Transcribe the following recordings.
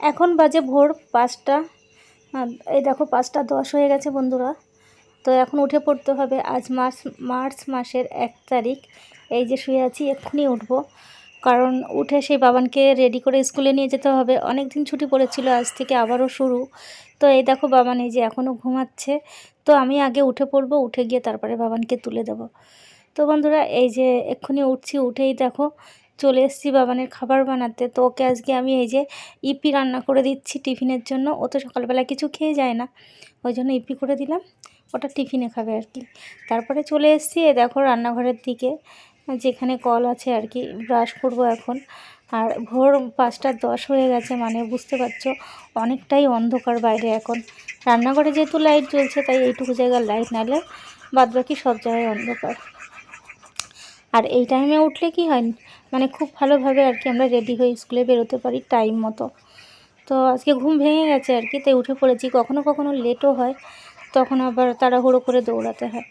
এখন বাজে ভোর পাঁচটা। এই দেখো পাঁচটা দশ হয়ে গেছে বন্ধুরা। তো এখন উঠে পড়তে হবে। আজ মার্চ মার্চ মাসের এক তারিখ। এই যে শুয়ে আছি, এক্ষুনি উঠব। কারণ উঠে সেই বাবানকে রেডি করে স্কুলে নিয়ে যেতে হবে। অনেক দিন ছুটি পড়েছিল, আজ থেকে আবারও শুরু। তো এই দেখো বাবান এই যে এখনও ঘুমাচ্ছে। তো আমি আগে উঠে পড়ব, উঠে গিয়ে তারপরে বাবানকে তুলে দেব। তো বন্ধুরা, এই যে এক্ষুনি উঠছি, উঠেই দেখো চলে এসেছি বাবানের খাবার বানাতে। তো ওকে আজকে আমি এই যে ইপি রান্না করে দিচ্ছি টিফিনের জন্য। ও তো সকালবেলা কিছু খেয়ে যায় না। ওই জন্য ইপি করে দিলাম। ওটা টিফিনে খাবে আর কি। তারপরে চলে এসেছি এ দেখো রান্নাঘরের দিকে, যেখানে কল আছে আর কি। ব্রাশ করব এখন। আর ভোর পাঁচটা দশ হয়ে গেছে মানে বুঝতে পারছ? অনেকটাই অন্ধকার বাইরে এখন। রান্নাঘরে যেহেতু লাইট জ্বলছে, তাই এইটুকু জায়গার লাইট নালে বাদবাকি সব জায়গায় অন্ধকার। আর এই টাইমে উঠলে কি হয়? মানে খুব ভালোভাবে আর কি আমরা রেডি হয়ে স্কুলে বেরোতে পারি টাইম মতো। তো আজকে ঘুম ভেঙে গেছে আর কি, তাই উঠে পড়েছি। কখনো কখনো লেটও হয়, তখন আবার তাড়াহুড়ো করে দৌড়াতে হয়।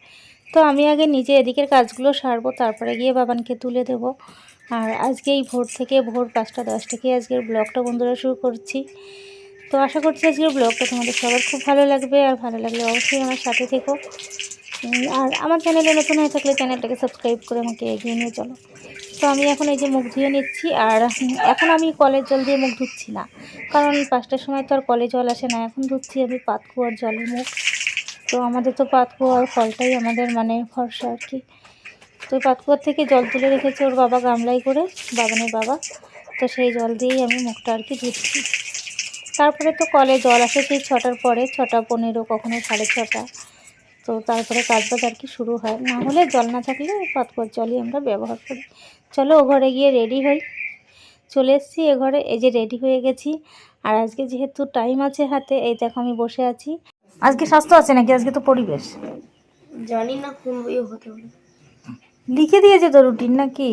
তো আমি আগে নিজে এদিকের কাজগুলো সারবো, তারপরে গিয়ে বাবানকে তুলে দেব। আর আজকে এই ভোর থেকে, ভোর পাঁচটা দশ থেকে আজকের ব্লগটা বন্ধুরা শুরু করছি। তো আশা করছি আজকের ব্লগটা তোমাদের সবার খুব ভালো লাগবে। আর ভালো লাগলে অবশ্যই আমার সাথে থেকো। আর আমার চ্যানেলে নতুন হয়ে থাকলে চ্যানেলটাকে সাবস্ক্রাইব করে আমাকে এগিয়ে নিয়ে চলো। তো আমি এখন এই যে মুখ ধুয়ে নিচ্ছি আর এখন আমি কলের জল দিয়ে মুখ ধুচ্ছি না। কারণ পাঁচটার সময় তো আর কলে জল আসে না, এখন ধুচ্ছি আমি পাতকুয়ার জলে মুখ। তো আমাদের তো পাতকুয়ার ফলটাই আমাদের মানে ভরসা আর কি। তো পাতকুয়ার থেকে জল তুলে রেখেছে ওর বাবা গামলাই করে, বাগানের বাবা। তো সেই জল দিয়েই আমি মুখটা আর কি ধুচ্ছি। তারপরে তো কলে জল আসে সেই ছটার পরে, ছটা পনেরো, কখনো সাড়ে ছটা। তো তারপরে কাজবাজ আর কি শুরু হয়। না হলে জল না থাকলে পাতকুয়ার জলই আমরা ব্যবহার করি। চলো ও ঘরে গিয়ে রেডি হই। চলে এসেছি এ ঘরে। এই যে রেডি হয়ে গেছি। আর আজকে যেহেতু টাইম আছে হাতে এই দেখো আমি বসে আছি। আজকে স্বাস্থ্য আছে নাকি? আজকে তো পরিবেশ। জানি না কোন হতে পারে। লিখে দিয়েছে তো রুটিন নাকি?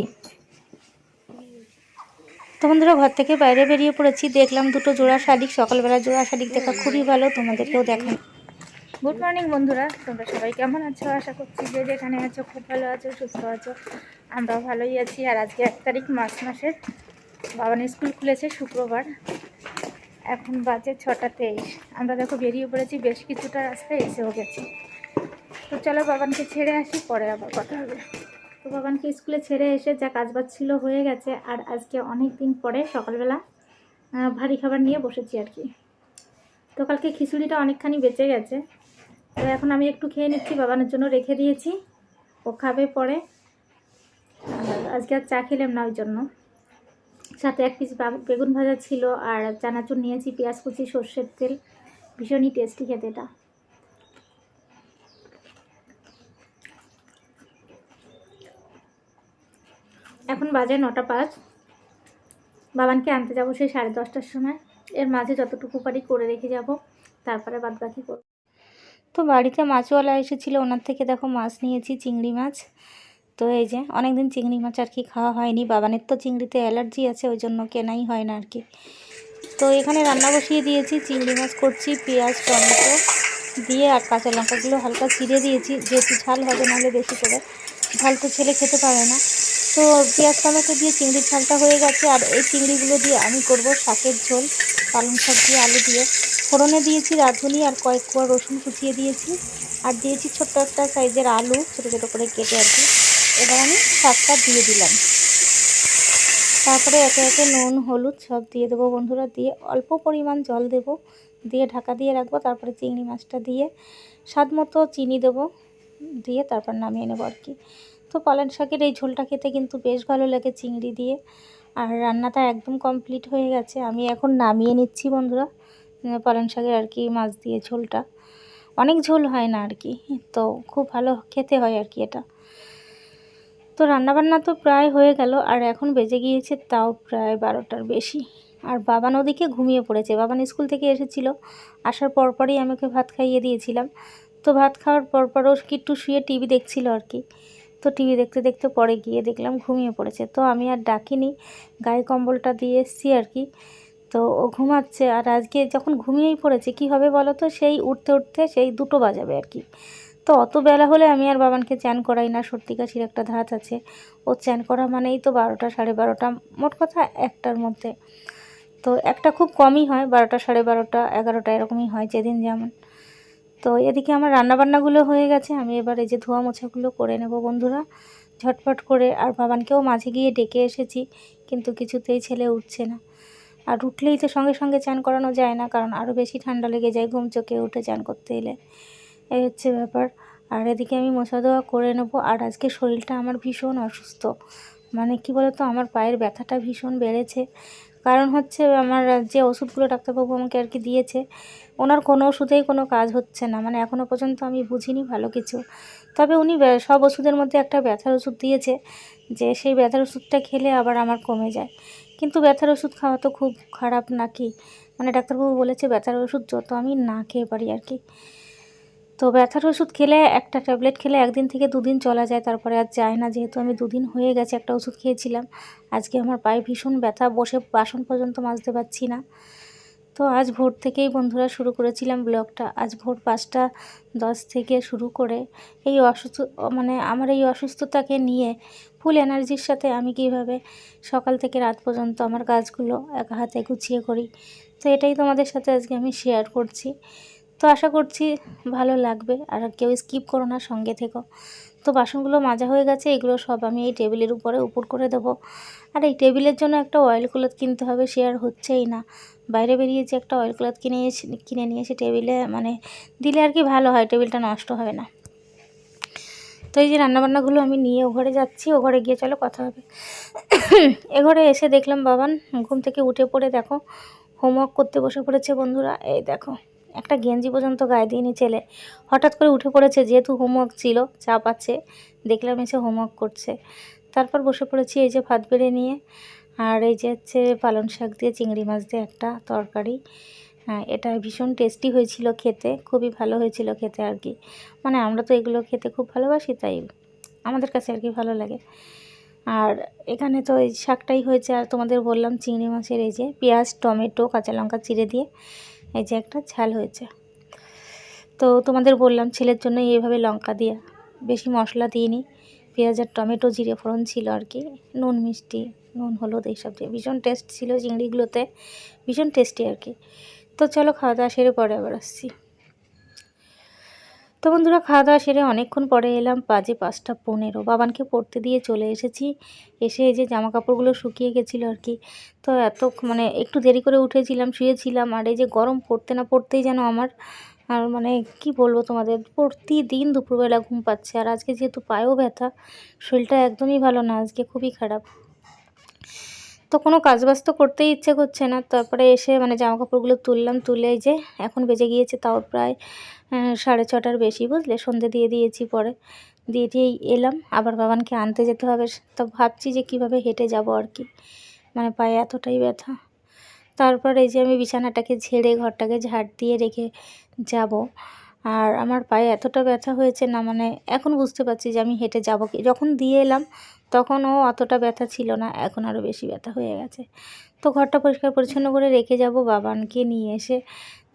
তো বন্ধুরা ঘর থেকে বাইরে বেরিয়ে পড়েছি। দেখলাম দুটো জোড়া শালিক। সকালবেলা জোড়া শালিক দেখা খুবই ভালো। তোমাদেরকেও দেখাই। গুড মর্নিং বন্ধুরা। তোমরা সবাই কেমন আছো? আশা করছি যে যেখানে আছো, খুব ভালো আছো, সুস্থ আছো। আমরাও ভালোই আছি। আর আজকে এক তারিখ, মার্চ মাসের। বাবান স্কুল খুলেছে শুক্রবার। এখন বাজে ছটা তেইশ। আমরা দেখো বেরিয়ে পড়েছি, বেশ কিছুটা রাস্তায় এসেও গেছি। তো চলো বাবানকে ছেড়ে আসি, পরে আবার কথা হবে। তো বাবানকে স্কুলে ছেড়ে এসে যা কাজবাজ ছিল হয়ে গেছে। আর আজকে অনেক দিন পরে, সকালবেলা ভারী খাবার নিয়ে বসেছি আর কি। তো কালকে খিচুড়িটা অনেকখানি বেঁচে গেছে। তো এখন আমি একটু খেয়ে নিচ্ছি, বাবানের জন্য রেখে দিয়েছি। ও খাবে পরে। আজকে আর চা খেলাম না ওই জন্য। সাথে এক পিস বেগুন ভাজা ছিল আর চানাচুর নিয়েছি, পেঁয়াজ কুচি, সর্ষের তেল। ভীষণই টেস্টি খেতে এটা। এখন বাজে নটা পাঁচ। বাবানকে আনতে যাব সেই সাড়ে দশটার সময়। এর মাঝে যতটুকু পারি করে রেখে যাব। তারপরে বাদ বাকি করব তো বাড়িতে মাছওয়ালা এসেছিল, ওনার থেকে দেখো মাছ নিয়েছি, চিংড়ি মাছ। তো এই যে অনেক দিন চিংড়ি মাছ আর কি খাওয়া হয়নি, বাবানের তো চিংড়িতে অ্যালার্জি আছে, ওই জন্য কেনাই হয় না আর কি। তো এখানে রান্না বসিয়ে দিয়েছি, চিংড়ি মাছ করছি, পেঁয়াজ, টমেটো দিয়ে আর কাঁচা লঙ্কাগুলো হালকা চিড়ে দিয়েছি, যেহেতু ঝাল হবে নাহলে বেশি করে। ঝাল তো ছেলে খেতে পারে না। তো পেঁয়াজ, টমেটো দিয়ে চিংড়ির ঝালটা হয়ে গেছে, আর এই চিংড়িগুলো দিয়ে আমি করব শাকের ঝোল, পালং শাক দিয়ে আলু দিয়ে। ফোড়নে দিয়েছি রাঁধুনি আর কয়েক কোয়া রসুন কুচিয়ে দিয়েছি। আর দিয়েছি ছোট্ট একটা সাইজের আলু, ছোটো ছোটো করে কেটে আর কি। এবার আমি শাকটা দিয়ে দিলাম। তারপরে একে একে নুন, হলুদ সব দিয়ে দেবো বন্ধুরা। দিয়ে অল্প পরিমাণ জল দেব। দিয়ে ঢাকা দিয়ে রাখব, তারপরে চিংড়ি মাছটা দিয়ে স্বাদ মতো চিনি দেবো। দিয়ে তারপর নামিয়ে নেব আর কি। তো পালং শাকের এই ঝোলটা খেতে কিন্তু বেশ ভালো লাগে চিংড়ি দিয়ে। আর রান্নাটা একদম কমপ্লিট হয়ে গেছে। আমি এখন নামিয়ে নিচ্ছি বন্ধুরা। পালং শাকের আর কি মাছ দিয়ে ঝোলটা। অনেক ঝোল হয় না আর কি, তো খুব ভালো খেতে হয় আর কি এটা। তো রান্নাবান্না তো প্রায় হয়ে গেল, আর এখন বেজে গিয়েছে তাও প্রায় বারোটার বেশি। আর বাবান ওদিকে ঘুমিয়ে পড়েছে বাবান স্কুল থেকে এসেছিল, আসার পরপরই আমি ওকে ভাত খাইয়ে দিয়েছিলাম। তো ভাত খাওয়ার পরপরও কি একটু শুয়ে টিভি দেখছিল আর কি। তো টিভি দেখতে দেখতে পরে গিয়ে দেখলাম ঘুমিয়ে পড়েছে, তো আমি আর ডাকিনি, গায়ে কম্বলটা দিয়ে এসেছি আর কি। তো ও ঘুমাচ্ছে আর আজকে যখন ঘুমিয়েই পড়েছে, কি হবে বলো তো সেই উঠতে উঠতে সেই দুটো বাজাবে আর কি। তো অত বেলা হলে আমি আর বাবানকে চ্যান করাই না, সর্দি কাশির একটা ধাত আছে। ও চ্যান করা মানেই তো বারোটা সাড়ে বারোটা, মোট কথা একটার মধ্যে। তো একটা খুব কমই হয়, বারোটা সাড়ে বারোটা, এগারোটা এরকমই হয় যেদিন যেমন। তো এদিকে আমার রান্নাবান্নাগুলো হয়ে গেছে, আমি এবার এই যে ধোয়া মোছাগুলো করে নেব বন্ধুরা, ঝটপট করে। আর বাবানকেও মাঝে গিয়ে ডেকে এসেছি, কিন্তু কিছুতেই ছেলে উঠছে না। আর উঠলেই তো সঙ্গে সঙ্গে চান করানো যায় না, কারণ আরও বেশি ঠান্ডা লেগে যায় ঘুম চোখে উঠে চান করতে এলে। এই হচ্ছে ব্যাপার। আর এদিকে আমি মশা দেওয়া করে নেব। আর আজকে শরীরটা আমার ভীষণ অসুস্থ। মানে কি বলতো, আমার পায়ের ব্যথাটা ভীষণ বেড়েছে। কারণ হচ্ছে আমার যে ওষুধগুলো ডাক্তারবাবু আমাকে আর কি দিয়েছে, ওনার কোনো ওষুধেই কোনো কাজ হচ্ছে না। মানে এখনও পর্যন্ত আমি বুঝিনি ভালো কিছু। তবে উনি সব ওষুধের মধ্যে একটা ব্যথার ওষুধ দিয়েছে, যে সেই ব্যথার ওষুধটা খেলে আবার আমার কমে যায়। কিন্তু ব্যথার ওষুধ খাওয়া তো খুব খারাপ নাকি? মানে ডাক্তারবাবু বলেছে ব্যথার ওষুধ যত আমি না খেয়ে পারি আর কি। তো ব্যথার ওষুধ খেলে একটা ট্যাবলেট খেলে একদিন থেকে দুদিন চলা যায়, তারপরে আর যায় না। যেহেতু আমি দুদিন হয়ে গেছে একটা ওষুধ খেয়েছিলাম, আজকে আমার পায়ে ভীষণ ব্যথা, বসে বাসন পর্যন্ত মাজতে পারছি না। তো আজ ভোর থেকেই বন্ধুরা শুরু করেছিলাম ব্লগটা। আজ ভোর পাঁচটা দশ থেকে শুরু করে এই অসুস্থ মানে আমার এই অসুস্থতাকে নিয়ে ফুল এনার্জির সাথে আমি কীভাবে সকাল থেকে রাত পর্যন্ত আমার কাজগুলো এক হাতে গুছিয়ে করি, তো এটাই তোমাদের সাথে আজকে আমি শেয়ার করছি। তো আশা করছি ভালো লাগবে, আর কেউ স্কিপ করো না, সঙ্গে থেকো। তো বাসনগুলো মাজা হয়ে গেছে, এগুলো সব আমি এই টেবিলের উপরে উপর করে দেবো। আর এই টেবিলের জন্য একটা অয়েল ক্লথ কিনতে হবে শেয়ার হচ্ছেই না। বাইরে বেরিয়েছি একটা অয়েল ক্লথ কিনে কিনে নিয়ে এসে টেবিলে মানে দিলে আর কি ভালো হয় টেবিলটা নষ্ট হবে না। তো এই যে রান্নাবান্নাগুলো আমি নিয়ে ও ঘরে যাচ্ছি, ও ঘরে গিয়ে চলো কথা হবে। এ ঘরে এসে দেখলাম বাবান, ঘুম থেকে উঠে পড়ে দেখো হোমওয়ার্ক করতে বসে পড়েছে বন্ধুরা, এই দেখো, একটা গেঞ্জি পর্যন্ত গায়ে দিইনি ছেলে হঠাৎ করে উঠে পড়েছে, যেহেতু হোমওয়ার্ক ছিল, চাপ আছে, দেখলাম এসে হোমওয়ার্ক করছে। তারপর বসে পড়েছি এই যে ভাত বেড়ে নিয়ে। আর এই যে হচ্ছে পালং শাক দিয়ে চিংড়ি মাছ দিয়ে একটা তরকারি হ্যাঁ এটা ভীষণ টেস্টি হয়েছিল খেতে, খুবই ভালো হয়েছিল খেতে আর কি। মানে আমরা তো এগুলো খেতে খুব ভালোবাসি, তাই আমাদের কাছে আর কি ভালো লাগে। আর এখানে তো এই শাকটাই হয়েছে, আর তোমাদের বললাম চিংড়ি মাছের এই যে পেঁয়াজ, টমেটো, কাঁচা লঙ্কা চিড়ে দিয়ে এই যে একটা ঝাল হয়েছে। তো তোমাদের বললাম ছেলের জন্য এইভাবে লঙ্কা দিয়ে, বেশি মশলা দিইনি। পেঁয়াজ আর টমেটো, জিরে ফোড়ন ছিল আর কি, নুন, মিষ্টি, নুন, হলুদ এইসব দিয়ে। ভীষণ টেস্ট ছিল চিংড়িগুলোতে, ভীষণ টেস্টি আর কি। তো চলো খাওয়া দাওয়া সেরে পরে আবার আসছি। তো বন্ধুরা, খাওয়া দাওয়া সেরে অনেকক্ষণ পরে এলাম, বাজে পাঁচটা পনেরো। বাবানকে পড়তে দিয়ে চলে এসেছি। এসে এই যে জামা কাপড়গুলো শুকিয়ে গেছিল আর কি। তো এত মানে একটু দেরি করে উঠেছিলাম, শুয়েছিলাম। আর এই যে গরম পড়তে না পড়তেই যেন আমার আর মানে কি বলব তোমাদের, প্রতিদিন দুপুরবেলা ঘুম পাচ্ছে আর আজকে যেহেতু পায়েও ব্যথা, শরীরটা একদমই ভালো না, আজকে খুবই খারাপ। তো কোনো কাজবাজ তো করতেই ইচ্ছে করছে না, তারপরে এসে মানে জামা কাপড়গুলো তুললাম, তুলে যে এখন বেজে গিয়েছে তাও প্রায় সাড়ে ছটার বেশি বুঝলে, সন্ধে দিয়ে দিয়েছি পরে, দিয়ে দিয়েই এলাম, আবার বাবানকে আনতে যেতে হবে, তো ভাবছি যে কীভাবে হেঁটে যাব আর কি। মানে পায়ে এতটাই ব্যথা। তারপর এই যে আমি বিছানাটাকে ঝেড়ে ঘরটাকে ঝাড় দিয়ে রেখে যাব। আর আমার পায়ে এতটা ব্যথা হয়েছে না মানে এখন বুঝতে পারছি যে আমি হেঁটে যাব কি। যখন দিয়ে এলাম তখন ও অতটা ব্যথা ছিল না, এখন আরও বেশি ব্যথা হয়ে গেছে। তো ঘরটা পরিষ্কার পরিচ্ছন্ন করে রেখে যাব, বাবানকে নিয়ে এসে।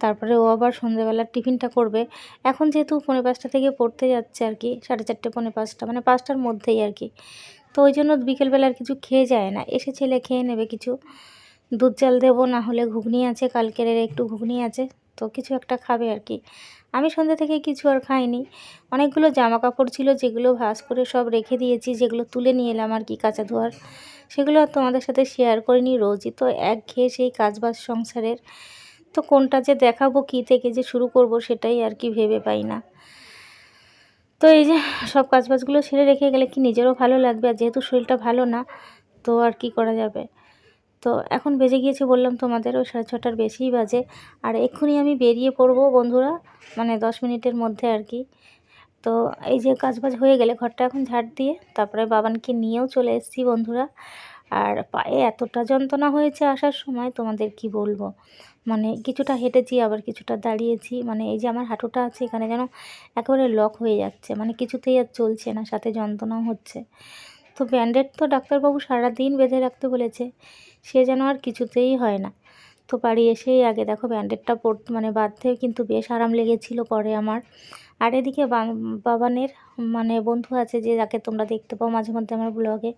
তারপরে ও আবার সন্ধ্যেবেলার টিফিনটা করবে। এখন যেহেতু পৌনে পাঁচটা থেকে পড়তে যাচ্ছে আর কি, সাড়ে চারটে, পৌনে পাঁচটা মানে পাঁচটার মধ্যেই আর কি। তো ওই জন্য বিকেলবেলা আর কিছু খেয়ে যায় না। এসে ছেলে খেয়ে নেবে কিছু। দুধ চাল দেবো, না হলে ঘুগনি আছে, কালকের একটু ঘুগনি আছে, তো কিছু একটা খাবে আর কি। আমি সন্ধ্যে থেকে কিছু আর খাইনি। অনেকগুলো জামা কাপড় ছিল, যেগুলো ভাঁজ করে সব রেখে দিয়েছি, যেগুলো তুলে নিয়ে এলাম আর কি কাঁচা ধোয়ার। সেগুলো আর তোমাদের সাথে শেয়ার করিনি রোজই, তো এক ঘেয়ে সেই কাজবাজ সংসারের। তো কোনটা যে দেখাবো, কী থেকে যে শুরু করব, সেটাই আর কি ভেবে পাই না। তো এই যে সব কাজবাজগুলো সেরে রেখে গেলে কি নিজেরও ভালো লাগবে, আর যেহেতু শরীরটা ভালো না, তো আর কি করা যাবে? তো এখন বেজে গিয়েছে বললাম তোমাদের, ওই সাড়ে ছটার বেশিই বাজে। আর এক্ষুনি আমি বেরিয়ে পড়ব বন্ধুরা মানে দশ মিনিটের মধ্যে আর কি। তো এই যে কাজবাজ হয়ে গেলে ঘরটা এখন ঝাড় দিয়ে তারপরে বাবানকে নিয়েও চলে এসেছি বন্ধুরা। আর পায়ে এতটা যন্ত্রণা হয়েছে আসার সময়, তোমাদের কি বলব? মানে কিছুটা হেঁটেছি, আবার কিছুটা দাঁড়িয়েছি। মানে এই যে আমার হাঁটুটা আছে, এখানে যেন একেবারে লক হয়ে যাচ্ছে। মানে কিছুতেই আর চলছে না, সাথে যন্ত্রণাও হচ্ছে। তো ব্যান্ডেড তো ডাক্তারবাবু সারাদিন বেঁধে রাখতে বলেছে। সে যেন আর কিছুতেই হয় না। তো বাড়ি এসেই আগে দেখো ব্যান্ডেডটা পর মানে বাঁধতেও কিন্তু বেশ আরাম লেগেছিল পরে আমার। আর এদিকে বাবানের মানে বন্ধু আছে যে যাকে তোমরা দেখতে পাও মাঝে মধ্যে আমার ব্লগে,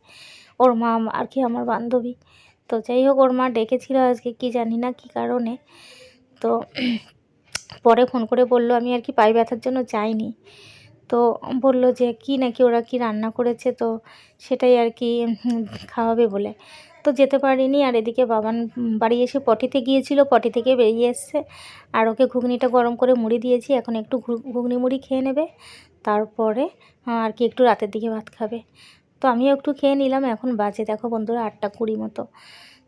ওর মা আর কি আমার বান্ধবী। তো যাই হোক, ওর মা ডেকেছিল আজকে কি জানি না কি কারণে। তো পরে ফোন করে বলল, আমি আর কি পায়ে ব্যথার জন্য যাইনি। তো বলল যে, কি নাকি ওরা কি রান্না করেছে? তো সেটাই আর কি খাওয়াবে বলে। তো যেতে পারিনি আর এদিকে বাবান বাড়ি এসে পটিতে গিয়েছিল, পটি থেকে বেরিয়ে এসছে। আর ওকে ঘুগনিটা গরম করে মুড়ি দিয়েছি, এখন একটু ঘুগনি মুড়ি খেয়ে নেবে। তারপরে আর কি একটু রাতের দিকে ভাত খাবে। তো আমিও একটু খেয়ে নিলাম, এখন বাজে দেখো বন্ধুরা আটটা কুড়ি মতো।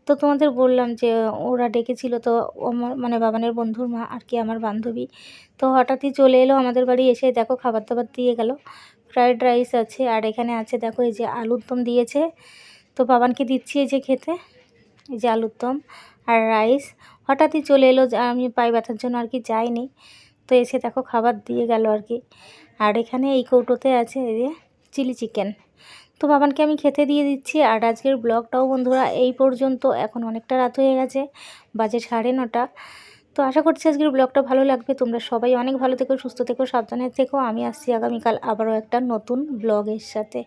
তো তোমাদের বললাম যে ওরা ডেকেছিল, তো আমার মানে বাবানের বন্ধুর মা আর কি আমার বান্ধবী। তো হঠাৎই চলে এলো আমাদের বাড়ি এসে দেখো খাবার দাবার দিয়ে গেল। ফ্রায়েড রাইস আছে, আর এখানে আছে দেখো এই যে আলুর দম দিয়েছে। তো বাবানকে দিচ্ছি এই যে খেতে, এই যে আলুর দম আর রাইস। হঠাৎই চলে এলো আমি পায়ে ব্যথার জন্য আর কি যাইনি। তো এসে দেখো খাবার দিয়ে গেল আর কি। আর এখানে এই কৌটোতে আছে এই যে চিলি চিকেন। তো বাবানকে আমি খেতে দিয়ে দিচ্ছি। আর আজকের ব্লগটাও বন্ধুরা এই পর্যন্ত। এখন অনেকটা রাত হয়ে গেছে, বাজে সাড়ে নটা। তো আশা করছি আজকের ব্লগটা ভালো লাগবে। তোমরা সবাই অনেক ভালো থেকো, সুস্থ থেকো, সাবধানে থেকো। আমি আসছি আগামীকাল আবারও একটা নতুন ব্লগের সাথে।